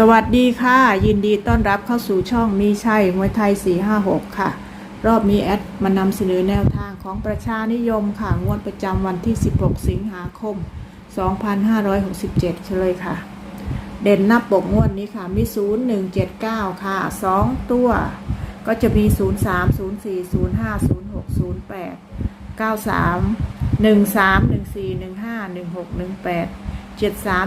สวัสดีค่ะ ยินดีต้อนรับเข้าสู่ช่องมีชัยมวยไทย 456 ค่ะ รอบนี้แอดมานำเสนอแนวทางของประชานิยมค่ะ งวดประจำวันที่ 16 สิงหาคม 2567เฉลยค่ะ เด่นหน้าปกงวดนี้ค่ะ มี 0179 ค่ะ 2 ตัว ก็จะมี 03 04 05 06 08 93 13 14 15 16 18เจ็ดสา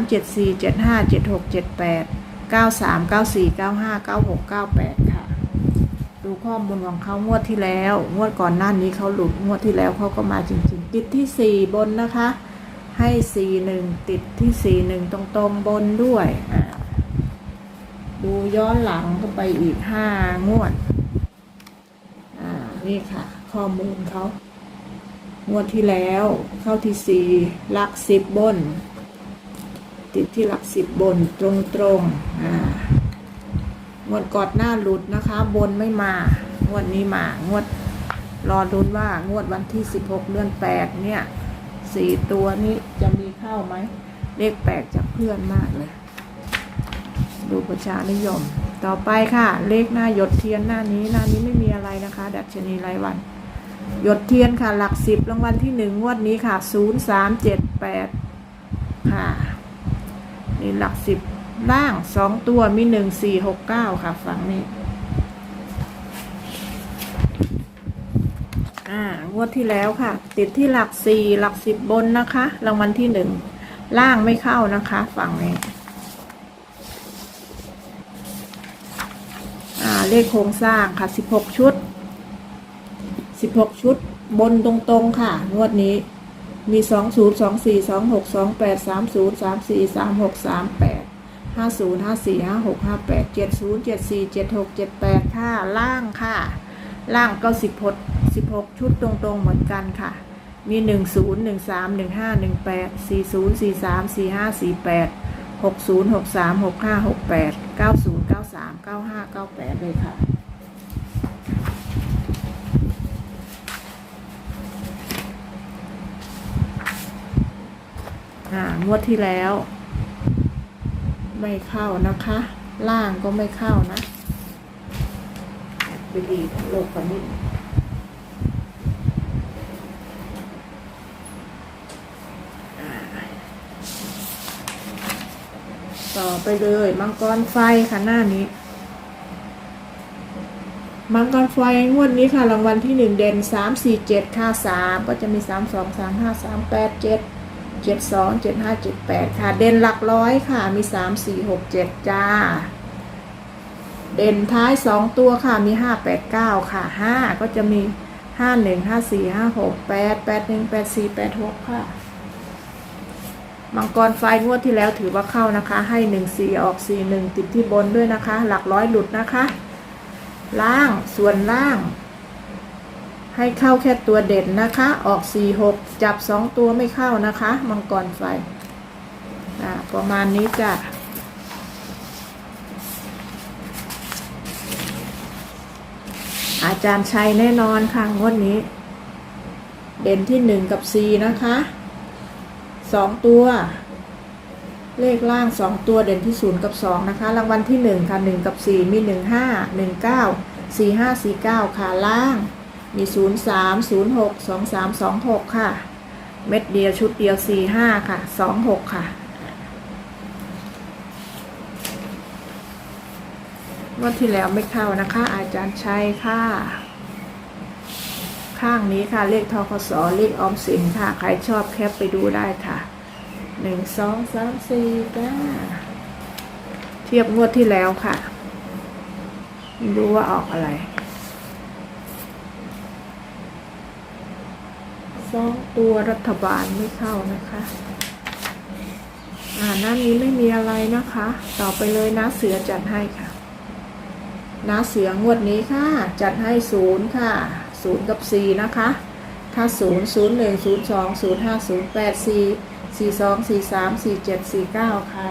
มเจ็ดสี่เจ็ดห้าเจ็ดหกเจ็ดแปดเก้าสามเก้าสี่เก้าห้าเก้าหกเก้าแปดค่ะ ดูข้อมูลของเขางวดที่แล้ว งวดก่อนหน้านี้เขาหลุดงวดที่แล้วเขาก็มาจริงๆติดที่สี่บนนะคะ ให้สี่หนึ่งติดที่สี่หนึ่งตรงๆบนด้วยดูย้อนหลังก็ไปอีกห้างวด อ่า นี่ค่ะ ข้อมูลเขางวดที่แล้วเข้าที่สี่หลักสิบบน ติดที่หลักสิบบนตรงตรงๆอ่างวดกอดหน้าหลุดนะคะ บนไม่มา งวดนี้มางวดรอรุ้นว่างวดวันที่สิบหกเดือนแปดเนี่ยสี่ตัวนี้จะมีเข้าไหม เลขแปลกจากเพื่อนมากเลย ดูประชานิยม ต่อไปค่ะ เลขหน้าหยดเทียนหน้านี้หน้านี้ไม่มีอะไรนะคะ ดัชนีรายวัน หยดเทียนค่ะ หลักสิบรางวัลที่หนึ่งงวดนี้ค่ะศูนย์สามเจ็ดแปดค่ะ นี่หลักสิบล่างสองตัวมีหนึ่งสี่หกเก้าค่ะฝั่งนี้อ่างวดที่แล้วค่ะ ติดที่หลักสี่หลักสิบบนนะคะรางวัลที่หนึ่งล่างไม่เข้านะคะ ฝั่งนี้อ่าเลขโครงสร้างค่ะสิบหกชุดสิบหกชุดบนตรงๆค่ะ งวดนี้ มีสองศูนย์สองสี่สองหกสองแปดสามศูนย์สามสี่สามหกสามแปดห้าศูนย์ห้าสี่ห้าหกห้าแปดเจ็ดศูนย์เจ็ดสี่เจ็ดหกเจ็ดแปดค่ะ ล่างค่ะ ล่างก็สิบหกสิบหกชุดตรงๆเหมือนกันค่ะ มีหนึ่งศูนย์หนึ่งสามหนึ่งห้าหนึ่งแปดสี่ศูนย์สี่สามสี่ห้าสี่แปดหกศูนย์หกสามหกห้าหกแปดเก้าศูนย์เก้าสามเก้าห้าเก้าแปดเลยค่ะ อ่างวดที่แล้ว ไม่เข้านะคะ ล่างก็ไม่เข้านะไปดีโลกกว่านี้ต่อไปเลยมังกรไฟค่ะหน้านี้ มังกรไฟงวดนี้ค่ะรางวัลที่หนึ่งเด่นสามสี่เจ็ดค่าสามก็จะมีสามสองสามห้าสามแปดเจ็ด เจ็ดสองเจ็ดห้าเจ็ดแปดค่ะ เด่นหลักร้อยค่ะ มีสามสี่หกเจ็ดจ้า เด่นท้ายสองตัวค่ะ มีห้าแปดเก้าค่ะห้าก็จะมีห้าหนึ่งห้าสี่ห้าหกแปดแปดหนึ่งแปดสี่แปดหกค่ะ มังกรไฟงวดที่แล้วถือว่าเข้านะคะ ให้หนึ่งสี่ออกสี่หนึ่งติดที่บนด้วยนะคะ หลักร้อยหลุดนะคะ ล่างส่วนล่าง ให้เข้าแค่ตัวเด่นนะคะ ออกสี่หกจับสองตัวไม่เข้านะคะ มังกรไฟประมาณนี้จ้ะอาจารย์ชัยแน่นอนค่ะงวดนี้ เด่นที่หนึ่งกับสี่นะคะสองตัว เลขล่างสองตัวเด่นที่ศูนย์กับสองนะคะ รางวัลที่หนึ่งค่ะหนึ่งกับสี่มีหนึ่งห้าหนึ่งเก้าสี่ห้าสี่เก้าค่ะล่าง มีศูนย์สามศูนย์หกสองสามสองหกค่ะ เม็ดเดียวชุดเดียวสี่ห้าค่ะสองหกค่ะงวันที่แล้วไม่เข้านะคะ อาจารย์ชัยค่ะ ข้างนี้ค่ะเลขทคสเลขออมสินค่ะ ใครชอบแคปไปดูได้ค่ะหนึ่งสองสามสี่ก้าเทียบงวดที่แล้วค่ะ ไม่รู้ว่าออกอะไร สองตัวรัฐบาลไม่เข้านะคะ อ่าหน้านี้ไม่มีอะไรนะคะ ต่อไปเลยนะเสือจัดให้ค่ะนะเสืองวดนี้ค่ะ จัดให้ศูนย์ค่ะศูนย์กับสี่นะคะ ถ้าศูนย์ศูนย์หนึ่งศูนย์สองศูนย์ห้าศูนย์แปดสี่สี่สองสี่สามสี่เจ็ดสี่เก้าค่ะ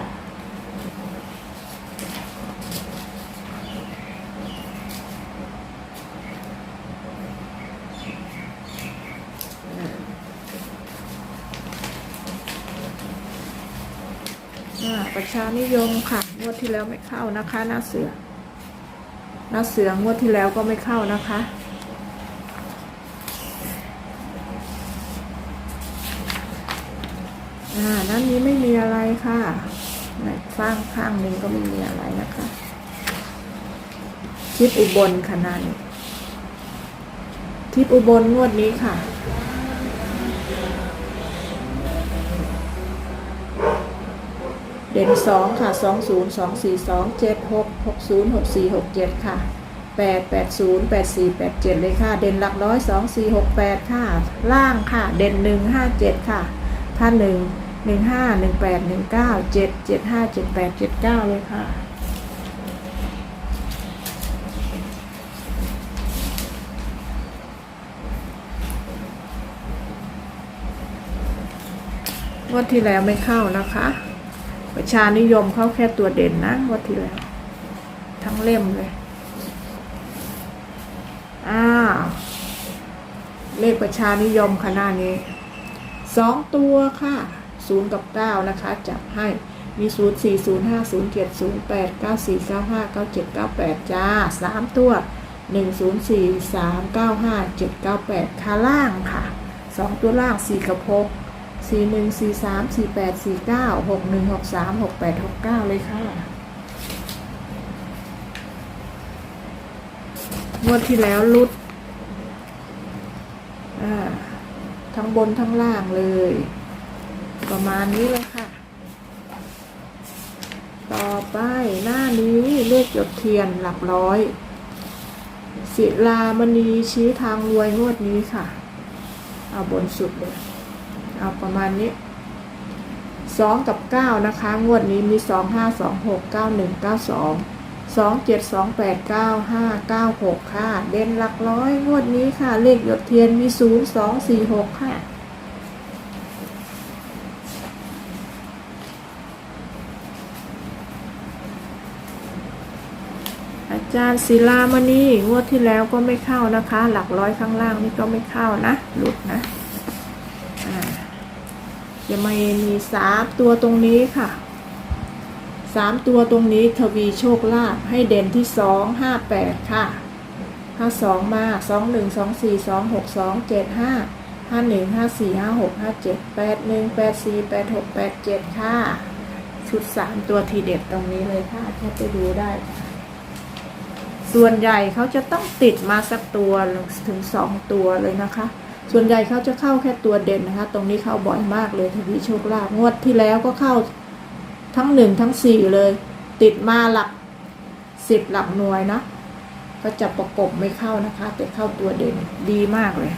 ประชานิยมค่ะ งวดที่แล้วไม่เข้านะคะ หน้าเสือ หน้าเสืองวดที่แล้วก็ไม่เข้านะคะ อ่านั้นนี้ไม่มีอะไรค่ะไหนฟังข้างหนึ่งก็ไม่มีอะไรนะคะ ทิปอุบลค่ะนันทิปอุบลงวดนี้ค่ะ เด่นสองค่ะสองศูนย์สองสี่สองเจ็ดหกหกศูนย์หกสี่หกเจ็ดค่ะแปดแปดศูนย์แปดสี่แปดเจ็ดเลยค่ะ เด่นหลักร้อยสองสี่หกแปดค่ะ ล่างค่ะ เด่นหนึ่งห้าเจ็ดค่ะถ้านหนึ่งหนึ่งห้าหนึ่งแปดหนึ่งเก้าเจ็ดเจ็ดห้าเจ็ดแปดเจ็ดเก้าเลยค่ะงวดที่แล้วไม่เข้านะคะ ประชานิยมเข้าแค่ตัวเด่นนะงวดที่แล้ว ทั้งเล่มเลย อ้าวเลขประชานิยมคณะนี้สองตัวค่ะศูนย์กับเก้านะคะ จับให้มีศูนย์สี่ศูนย์ห้าศูนย์เจ็ดศูนย์แปดเก้าสี่เก้าห้าเก้าเจ็ดเก้าแปดจ้าสามตัวหนึ่งศูนย์สี่สามเก้าห้าเจ็ดเก้าแปดขาล่างค่ะสองตัวล่างสี่กับหก สี่หนึ่งสี่สามสี่แปดสี่เก้าหกหนึ่งหกสามหกแปดหกเก้าเลยค่ะงวดที่แล้วลุดทั้งบนทั้งล่างเลย ประมาณนี้เลยค่ะ ต่อไปหน้านี้เลขหยดเทียนหลักร้อย ศิลามณีชี้ทางรวยงวดนี้ค่ะ เอาบนสุดเลย เอาประมาณนี้สองกับเก้านะคะ งวดนี้มีสองห้าสองหกเก้าหนึ่งเก้าสองสองเจ็ดสองแปดเก้าห้าเก้าหกค่ะ เด่นหลักร้อย งวดนี้ค่ะ เลขหยดเทียนมีศูนย์สองสี่หกค่ะอาจารย์ศิลามณีงวดที่แล้วก็ไม่เข้านะคะ หลักร้อยข้างล่างนี่ก็ไม่เข้านะ หลุดนะ จะมามีสามตัวตรงนี้ค่ะสามตัวตรงนี้ทวีโชคลาภให้เด่นที่สองห้าแปดค่ะห้าสองมาสองหนึ่งสองสี่สองหกสองเจ็ดห้าห้าหนึ่งห้าสี่ห้าหกห้าเจ็ดแปดหนึ่งแปดสี่แปดหกแปดเจ็ดค่ะ ชุดสามตัวทีเด็ดตรงนี้เลยค่ะแค่ไปดูได้ ส่วนใหญ่เขาจะต้องติดมาสักตัวถึงสองตัวเลยนะคะ ส่วนใหญ่เขาจะเข้าแค่ตัวเด่นนะคะ ตรงนี้เข้าบ่อยมากเลยทวีโชคลาภงวดที่แล้วก็เข้าทั้งหนึ่งทั้งสี่เลย ติดมาหลักสิบหลักหน่วยนะก็จะประกบไม่เข้านะคะ แต่เข้าตัวเด่นดีมากเลย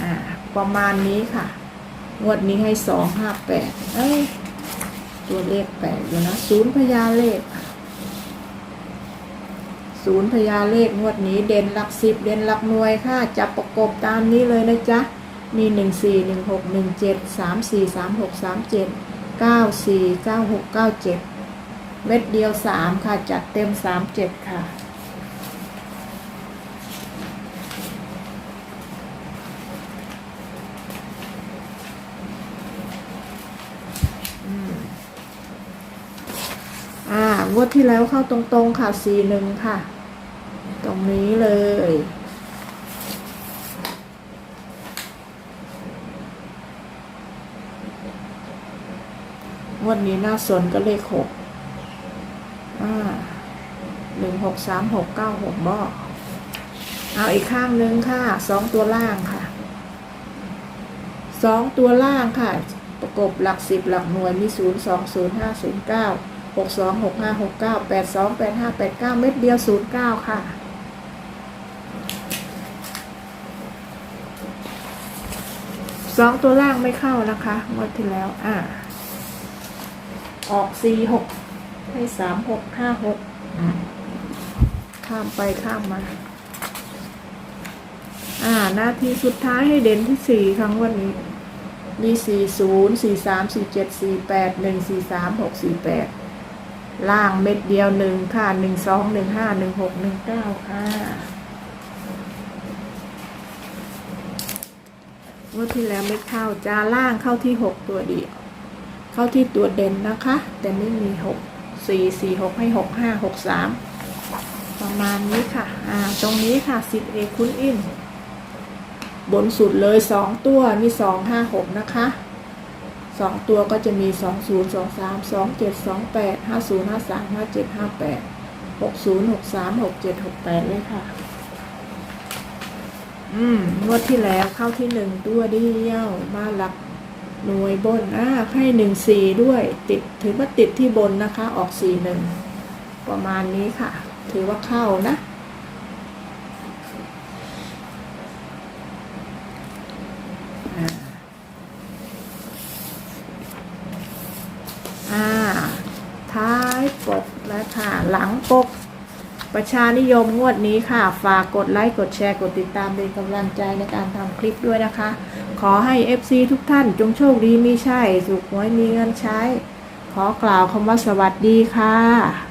อ่าประมาณนี้ค่ะ งวดนี้ให้สองห้าแปดเอ้ยตัวเลขแปดอยู่นะศูนย์พญาเลข ศูนย์พญาเลขงวดนี้เด่นหลักสิบเด่นหลักหน่วยค่ะ จับประกบตามนี้เลยนะจ๊ะ มีหนึ่งสี่หนึ่งหกหนึ่งเจ็ดสามสี่สามหกสามเจ็ดเก้าสี่เก้าหกเก้าเจ็ดเม็ดเดียวสามค่ะ จัดเต็มสามเจ็ดค่ะ อ่า งวดที่แล้วเข้าตรงๆค่ะสี่หนึ่งค่ะ ตรงนี้เลยงวดนี้หน่าสนก็เลขหกอ่าหนึ่งหกสามหกเก้าหกบ่เอาอีกข้างนึงค่ะ สองตัวล่างค่ะ สองตัวล่างค่ะ ประกบหลักสิบหลักหน่วยมีศูนย์สองศูนย์ห้าศูนย์เก้า กสองหกห้าหกเก้าแปดสองแปดห้าแปดเก้าเม็ดเดียวศูนย์เก้าค่ะ สองตัวล่างไม่เข้านะคะหมดที่แล้ว อ่า ออกสี่หกให้สามหกห้าหกข้ามไปข้ามมา อ่า หน้าที่สุดท้ายให้เด่นที่สี่ครั้งวันนี้มีสี่ศูนย์สี่สามสี่เจ็ดสี่แปดหนึ่งสี่สามหกสี่แปด ล่างเม็ดเดียวหนึ่งค่ะหนึ่งสองหนึ่งห้าหนึ่งหกหนึ่งเก้าค่ะงวดที่แล้วไม่เข้าจ้าล่างเข้าที่หกตัวเดียว เข้าที่ตัวเด่นนะคะ แต่ไม่มีหกสี่สี่หกให้หกห้าหกสามประมาณนี้ค่ะ อ่า ตรงนี้ค่ะสิบเอกคุณอิน บนสุดเลยสองตัวมีสองห้าหกนะคะ สองตัวก็จะมีสองศูนย์สองสามสองเจ็ดสองแปดห้าศูนย์ห้าสามห้าเจ็ดห้าแปดหกศูนย์หกสามหกเจ็ดหกแปดเลยค่ะ อืมงวดที่แล้วเข้าที่หนึ่งตัวเดียวมาหลักหน่วยบนอ่าให้หนึ่งสี่ด้วย ติดถือว่าติดที่บนนะคะ ออกสี่หนึ่งประมาณนี้ค่ะ ถือว่าเข้านะ อ่าอ่า ท้ายปกและ ค่ะ หลังปก ประชานิยมงวดนี้ค่ะ ฝากกดไลค์กดแชร์กดติดตามเป็นกำลังใจในการทำคลิปด้วยนะคะ ขอให้ FC ทุกท่านจงโชคดีมีใช่สุขหวยมีเงินใช้ ขอกล่าวคำว่าสวัสดีค่ะ